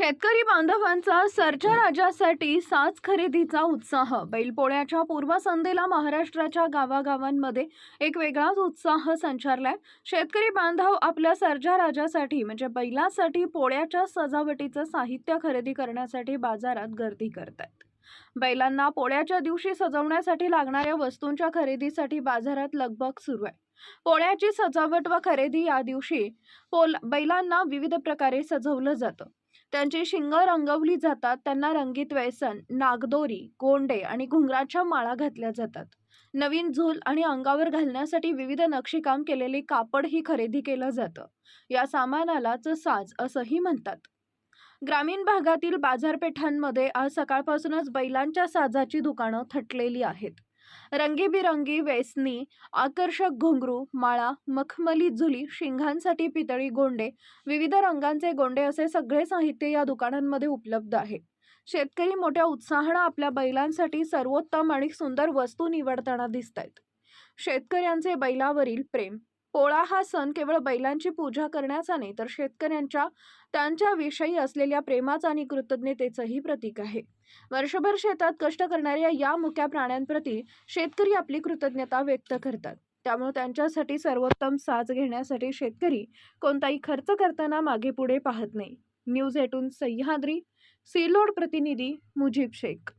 शेतकरी बांधवांचा सरच्या राजासाठी साज खरेदीचा उत्साह. बैलपोळ्याच्या पूर्वसंध्येला महाराष्ट्राच्या गावागावांमध्ये एक वेगळाच उत्साह संचारलाय. शेतकरी बांधव आपल्या सर्जा राजासाठी म्हणजे बैलासाठी पोळ्याच्या सजावटीचं साहित्य खरेदी करण्यासाठी बाजारात गर्दी करत आहेत बैलांना पोळ्याच्या दिवशी सजवण्यासाठी लागणाऱ्या वस्तूंच्या खरेदीसाठी बाजारात लगबग सुरू आहे. पोळ्याची सजावट व खरेदी या दिवशी पोल बैलांना विविध प्रकारे सजवलं जातं. त्यांची शिंग रंगवली जातात त्यांना रंगीत व्यसन नागदोरी गोंडे आणि घुंगराच्या माळा घातल्या जातात. नवीन झूल आणि अंगावर घालण्यासाठी विविध नक्षीकाम केलेले कापड ही खरेदी केलं जातं. या सामानालाच साज असंही म्हणतात. ग्रामीण भागातील बाजारपेठांमध्ये आज सकाळपासूनच बैलांच्या साजाची दुकानं थटलेली आहेत. रंगीबिरंगी वेसनी आकर्षक घुंगरू माळा मखमली झुली शिंगांसाठी पितळी गोंडे विविध रंगांचे गोंडे असे सगळे साहित्य या दुकानांमध्ये उपलब्ध आहे. शेतकरी मोठ्या उत्साहानं आपल्या बैलांसाठी सर्वोत्तम आणि सुंदर वस्तू निवडताना दिसत आहेत शेतकऱ्यांचे बैलावरील प्रेम पोळा हा सण केवळ बैलांची पूजा करण्याचा नाही तर शेतकऱ्यांच्या त्यांच्याविषयी असलेल्या प्रेमाचा आणि कृतज्ञतेचंही प्रतीक आहे. वर्षभर शेतात कष्ट करणाऱ्या या मुक्या प्राण्यांप्रती शेतकरी आपली कृतज्ञता व्यक्त करतात. त्यामुळे त्यांच्यासाठी सर्वोत्तम साज घेण्यासाठी शेतकरी कोणताही खर्च करताना मागे पुढे पाहत नाही. न्यूज एटून सह्याद्री सिलोड प्रतिनिधी मुजीब शेख.